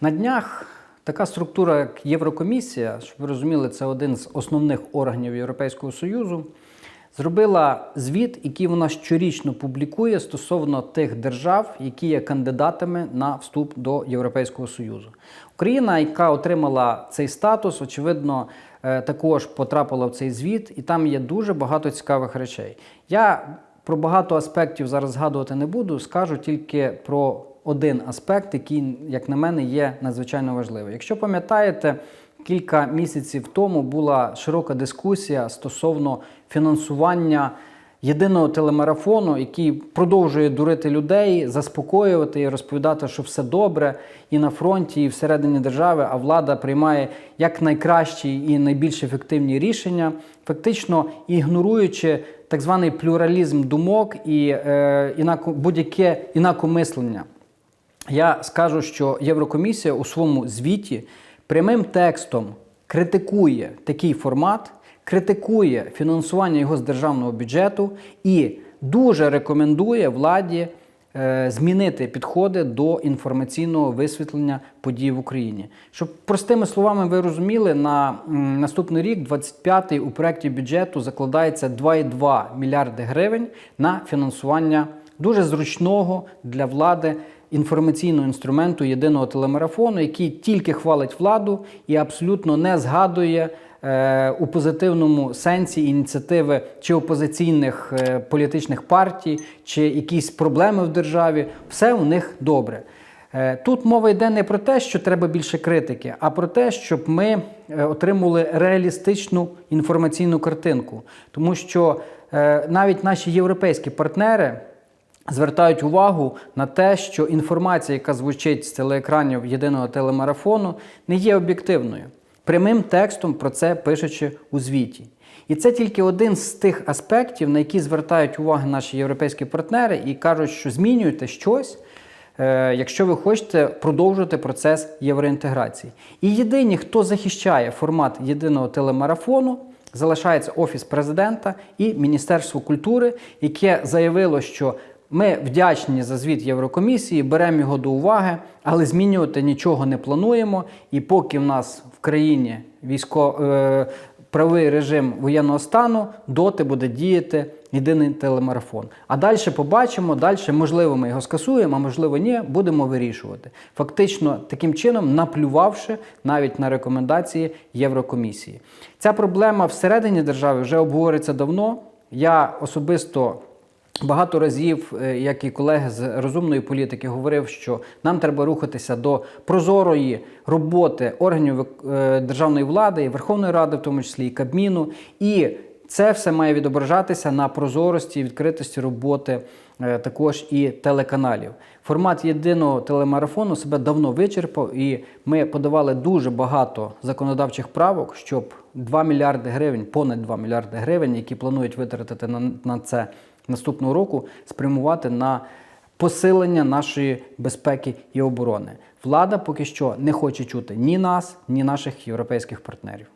На днях така структура, як Єврокомісія, щоб ви розуміли, це один з основних органів Європейського Союзу, зробила звіт, який вона щорічно публікує стосовно тих держав, які є кандидатами на вступ до Європейського Союзу. Україна, яка отримала цей статус, очевидно, е, також потрапила в цей звіт, і там є дуже багато цікавих речей. Я про багато аспектів зараз згадувати не буду, скажу тільки про один аспект, який, як на мене, є надзвичайно важливий. Якщо пам'ятаєте, кілька місяців тому була широка дискусія стосовно фінансування єдиного телемарафону, який продовжує дурити людей, заспокоювати і розповідати, що все добре і на фронті, і всередині держави, а влада приймає як найкращі і найбільш ефективні рішення, фактично ігноруючи так званий плюралізм думок і е, інако, будь-яке інакомислення. Я скажу, що Єврокомісія у своєму звіті прямим текстом критикує такий формат, критикує фінансування його з державного бюджету і дуже рекомендує владі е, змінити підходи до інформаційного висвітлення подій в Україні. Щоб простими словами ви розуміли, на наступний рік, 25-й, у проєкті бюджету закладається 2,2 мільярди гривень на фінансування дуже зручного для влади інформаційного інструменту єдиного телемарафону, який тільки хвалить владу і абсолютно не згадує е, у позитивному сенсі ініціативи чи опозиційних е, політичних партій, чи якісь проблеми в державі. Все у них добре. Е, Тут мова йде не про те, що треба більше критики, а про те, щоб ми е, отримали реалістичну інформаційну картинку. Тому що е, навіть наші європейські партнери звертають увагу на те, що інформація, яка звучить з телеекранів єдиного телемарафону, не є об'єктивною. Прямим текстом про це пишучи у звіті. І це тільки один з тих аспектів, на які звертають увагу наші європейські партнери і кажуть, що змінюйте щось, е, якщо ви хочете продовжувати процес євроінтеграції. І єдині, хто захищає формат єдиного телемарафону, залишається Офіс президента і Міністерство культури, яке заявило, що ми вдячні за звіт Єврокомісії, беремо його до уваги, але змінювати нічого не плануємо. І поки в нас в країні військо, е, правий режим воєнного стану, доти буде діяти єдиний телемарафон. А далі побачимо, далі, можливо, ми його скасуємо, а можливо, ні, будемо вирішувати. Фактично, таким чином наплювавши навіть на рекомендації Єврокомісії. Ця проблема всередині держави вже обговорюється давно. Я особисто. Багато разів, е, як і колеги з розумної політики, говорив, що нам треба рухатися до прозорої роботи органів е, державної влади, і Верховної Ради, в тому числі і Кабміну. І це все має відображатися на прозорості і відкритості роботи е, також і телеканалів. Формат єдиного телемарафону себе давно вичерпав, і ми подавали дуже багато законодавчих правок, щоб 2 мільярди гривень, понад 2 мільярди гривень, які планують витратити на, на це наступного року, спрямувати на посилення нашої безпеки і оборони. Влада поки що не хоче чути ні нас, ні наших європейських партнерів.